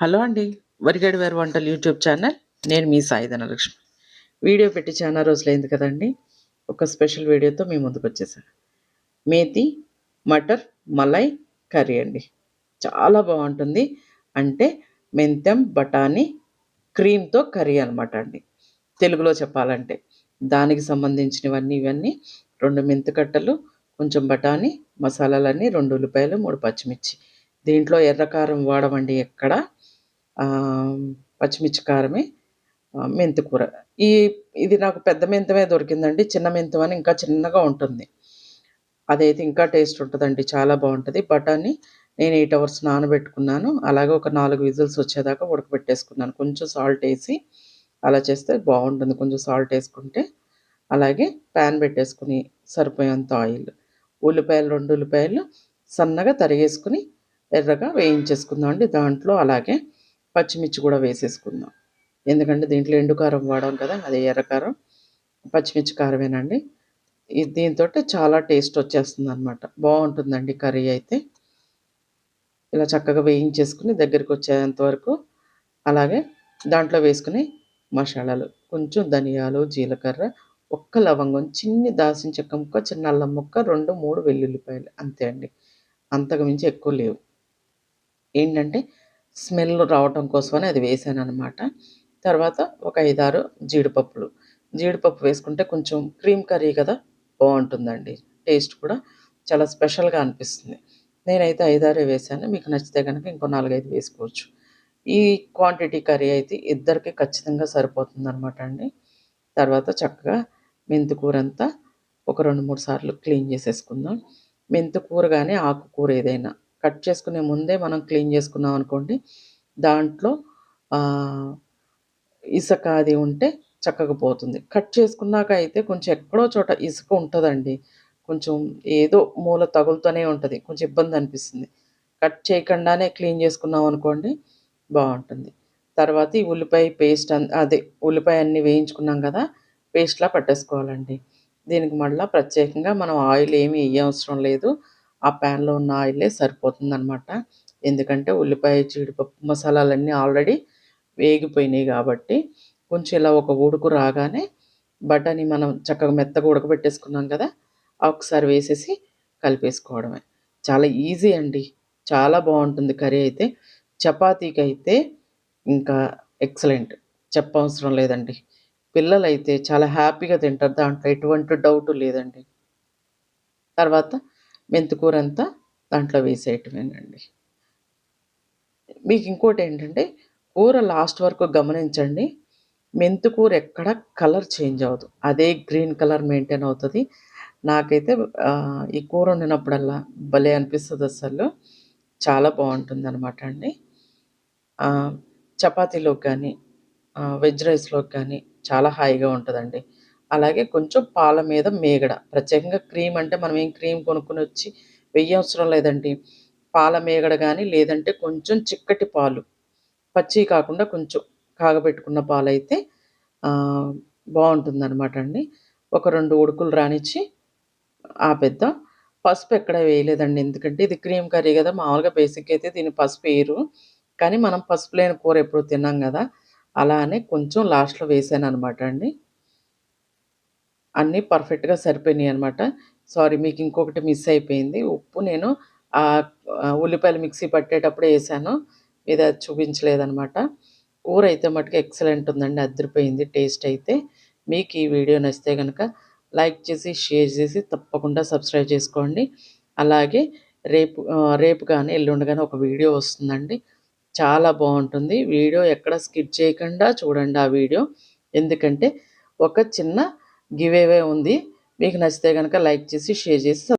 Hello అండి వరిగడి వారి వంటలు యూట్యూబ్ ఛానల్. నేను మీ సాయి ధనలక్ష్మి. వీడియో పెట్టి చాలా రోజులైంది కదండి ఒక స్పెషల్ వీడియోతో మీ ముందుకు వచ్చేసాను. మేతి మటర్ మలై కర్రీ అండి. చాలా బాగుంటుంది. అంటే మెంతెం బఠానీ క్రీమ్తో కర్రీ అనమాట అండి. తెలుగులో చెప్పాలంటే దానికి సంబంధించినవన్నీ ఇవన్నీ రెండు మెంతికట్టలు కొంచెం బఠానీ మసాలాలన్నీ రెండు ఉల్లిపాయలు మూడు పచ్చిమిర్చి. దీంట్లో ఎర్రకారం వాడమండి ఎక్కడ. పచ్చిమిర్చి కారమే మెంతి కూర ఈ ఇది నాకు పెద్ద మెంతమే దొరికిందండి చిన్న మెంతం అని ఇంకా చిన్నగా ఉంటుంది. అదైతే ఇంకా టేస్ట్ ఉంటుందండి చాలా బాగుంటుంది. బఠానీ నేను ఎయిట్ అవర్స్ నానబెట్టుకున్నాను అలాగే ఒక నాలుగు విజిల్స్ వచ్చేదాకా ఉడకబెట్టేసుకున్నాను. కొంచెం సాల్ట్ వేసి అలా చేస్తే బాగుంటుంది కొంచెం సాల్ట్ వేసుకుంటే. అలాగే ప్యాన్ పెట్టేసుకుని సరిపోయేంత ఆయిల్. ఉల్లిపాయలు రెండు ఉల్లిపాయలు సన్నగా తరిగేసుకుని ఎర్రగా వేయించేసుకుందాం అండి దాంట్లో. అలాగే పచ్చిమిర్చి కూడా వేసేసుకుందాం. ఎందుకంటే దీంట్లో ఎండు కారం వాడాం కదా అదే ఎర్రకారం. పచ్చిమిర్చి కారమేనండి. దీంతో చాలా టేస్ట్ వచ్చేస్తుంది అనమాట బాగుంటుందండి కర్రీ అయితే. ఇలా చక్కగా వేయించేసుకుని దగ్గరికి వచ్చేంత వరకు అలాగే దాంట్లో వేసుకుని మసాలాలు కొంచెం ధనియాలు జీలకర్ర ఒక్క లవంగం చిన్ని దాసిన చెక్క ముక్క చిన్న అల్లం ముక్క రెండు మూడు వెల్లుల్లిపాయలు అంతే అండి. అంతకు మించి ఎక్కువ లేవు. ఏంటంటే స్మెల్ రావటం కోసమని అది వేసాను అనమాట తర్వాత ఒక ఐదారు జీడిపప్పులు. జీడిపప్పు వేసుకుంటే కొంచెం క్రీమ్ కర్రీ కదా బాగుంటుందండి. టేస్ట్ కూడా చాలా స్పెషల్గా అనిపిస్తుంది. నేనైతే ఐదారే వేసాను. మీకు నచ్చితే కనుక ఇంకో నాలుగైదు వేసుకోవచ్చు. ఈ క్వాంటిటీ కర్రీ అయితే ఇద్దరికి ఖచ్చితంగా సరిపోతుంది అనమాట అండి. తర్వాత చక్కగా మెంతికూర అంతా ఒక రెండు మూడు సార్లు క్లీన్ చేసేసుకుందాం. మెంతికూర కానీ ఆకుకూర ఏదైనా కట్ చేసుకునే ముందే మనం క్లీన్ చేసుకున్నాం అనుకోండి. దాంట్లో ఇసుక అది ఉంటే చక్కగా పోతుంది. కట్ చేసుకున్నాక అయితే కొంచెం ఎక్కడో చోట ఇసుక ఉంటుందండి. కొంచెం ఏదో మూల తగులుతూనే ఉంటుంది. కొంచెం ఇబ్బంది అనిపిస్తుంది. కట్ చేయకుండానే క్లీన్ చేసుకున్నాం అనుకోండి బాగుంటుంది. తర్వాత ఈ ఉల్లిపాయ పేస్ట్ అదే ఉల్లిపాయ అన్నీ వేయించుకున్నాం కదా పేస్ట్లా పట్టేసుకోవాలండి. దీనికి మళ్ళీ ప్రత్యేకంగా మనం ఆయిల్ ఏమీ వేయవసరం లేదు. ఆ ప్యాన్లో ఉన్న ఆయిలే సరిపోతుందనమాట. ఎందుకంటే ఉల్లిపాయ జీడిపప్పు మసాలాలన్నీ ఆల్రెడీ వేగిపోయినాయి కాబట్టి కొంచెం ఇలా ఒక ఉడుకు రాగానే బటాని మనం చక్కగా మెత్తగా ఉడకబెట్టేసుకున్నాం కదా ఒకసారి వేసేసి కలిపేసుకోవడమే. చాలా ఈజీ అండి. చాలా బాగుంటుంది కర్రీ అయితే. చపాతీకి అయితే ఇంకా ఎక్సలెంట్. చెప్పవసరం లేదండి. పిల్లలు అయితే చాలా హ్యాపీగా తింటారు. దాంట్లో ఎటువంటి డౌట్ లేదండి. తర్వాత మెంతికూర అంతా దాంట్లో వేసేయటమేనండి. మీకు ఇంకోటి ఏంటంటే కూర లాస్ట్ వరకు గమనించండి మెంతికూర ఎక్కడ కలర్ చేంజ్ అవ్వదు. అదే గ్రీన్ కలర్ మెయింటైన్ అవుతుంది. నాకైతే ఈ కూర వండినప్పుడల్లా భలే అనిపిస్తుంది అసలు చాలా బాగుంటుంది అనమాట అండి చపాతీలోకి కానీ వెజ్ రైస్లోకి కానీ చాలా హాయిగా ఉంటుందండి. అలాగే కొంచెం పాల మీద మేగడ. ప్రత్యేకంగా క్రీమ్ అంటే మనం ఏం క్రీమ్ కొనుక్కొని వచ్చి వెయ్యవసరం లేదండి. పాల మేగడ కానీ లేదంటే కొంచెం చిక్కటి పాలు. పచ్చి కాకుండా కొంచెం కాగబెట్టుకున్న పాలు అయితే బాగుంటుందన్నమాట అండి. ఒక రెండు ఉడుకులు రానిచ్చి ఆపేద్దాం. పసుపు ఎక్కడ వేయలేదండి. ఎందుకంటే ఇది క్రీమ్ కర్రీ కదా మామూలుగా బేసిక్ అయితే దీన్ని పసుపు వేయరు. కానీ మనం పసుపు లేని కూర ఎప్పుడు తిన్నాం కదా అలానే కొంచెం లాస్ట్లో వేసాను అనమాట అండి. అన్నీ పర్ఫెక్ట్గా సరిపోయినాయి అనమాట సారీ మీకు ఇంకొకటి మిస్ అయిపోయింది. ఉప్పు నేను ఉల్లిపాయలు మిక్సీ పట్టేటప్పుడు వేసాను. ఇది చూపించలేదనమాట కూర అయితే మటుకు ఎక్సలెంట్ ఉందండి అదిరిపోయింది టేస్ట్ అయితే. మీకు ఈ వీడియో నచ్చితే కనుక లైక్ చేసి షేర్ చేసి తప్పకుండా సబ్స్క్రైబ్ చేసుకోండి. అలాగే రేపు రేపు కానీ ఎల్లుండి కానీ ఒక వీడియో వస్తుందండి. చాలా బాగుంటుంది. వీడియో ఎక్కడ స్కిప్ చేయకుండా చూడండి ఆ వీడియో. ఎందుకంటే ఒక చిన్న గివేవే ఉంది. మీకు నచ్చితే కనుక లైక్ చేసి షేర్ చేసి